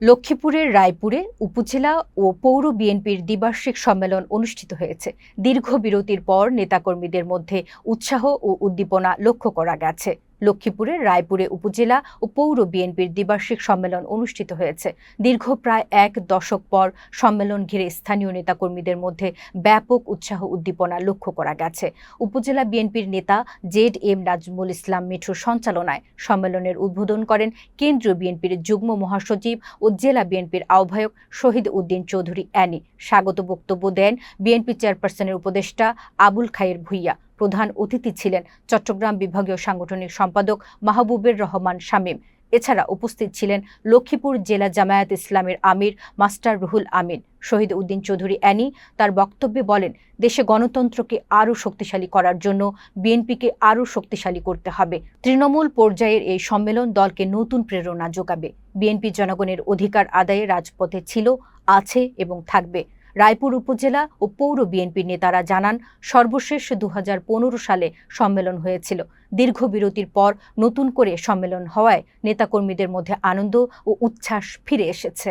লক্ষ্মীপুরের রায়পুরে উপজেলা ও পৌর বিএনপির দ্বিবার্ষিক সম্মেলন অনুষ্ঠিত হয়েছে। দীর্ঘ বিরতির পর নেতাকর্মীদের মধ্যে উৎসাহ ও উদ্দীপনা লক্ষ্য করা গেছে। লক্ষ্মীপুরের রায়পুরে উপজেলা ও পৌর বিএনপির দ্বিবার্ষিক সম্মেলন অনুষ্ঠিত হয়েছে। দীর্ঘ প্রায় এক দশক পর সম্মেলন ঘিরে স্থানীয় নেতাকর্মীদের মধ্যে ব্যাপক উৎসাহ উদ্দীপনা লক্ষ্য করা গেছে। উপজেলা বিএনপির নেতা জেড এম নাজমুল ইসলাম মিঠুর সঞ্চালনায় সম্মেলনের উদ্বোধন করেন কেন্দ্রীয় বিএনপির যুগ্ম মহাসচিব ও জেলা বিএনপির আহ্বায়ক শহীদ উদ্দিন চৌধুরী অ্যানি। স্বাগত বক্তব্য দেন বিএনপি চেয়ারপারসনের উপদেষ্টা আবুল খায়ের ভুইয়া। প্রধান অতিথি ছিলেন চট্টগ্রাম বিভাগীয় সাংগঠনিক সম্পাদক মাহবুবের রহমান শামীম। এছাড়া উপস্থিত ছিলেন লক্ষ্মীপুর জেলা জামায়াত ইসলামের আমির মাস্টার রুহুল আমিন, শহীদ উদ্দিন চৌধুরী অ্যানি। তার বক্তব্যে বলেন, দেশে গণতন্ত্রকে আরও শক্তিশালী করার জন্য বিএনপিকে আরও শক্তিশালী করতে হবে। তৃণমূল পর্যায়ের এই সম্মেলন দলকে নতুন প্রেরণা যোগাবে। বিএনপি জনগণের অধিকার আদায়ে রাজপথে ছিল, আছে এবং থাকবে। রায়পুর উপজেলা ও পৌর বিএনপির নেতারা জানান, সর্বশেষ দু হাজার পনেরো সালে সম্মেলন হয়েছিল। দীর্ঘ বিরতির পর নতুন করে সম্মেলন হওয়ায় নেতাকর্মীদের মধ্যে আনন্দ ও উচ্ছ্বাস ফিরে এসেছে।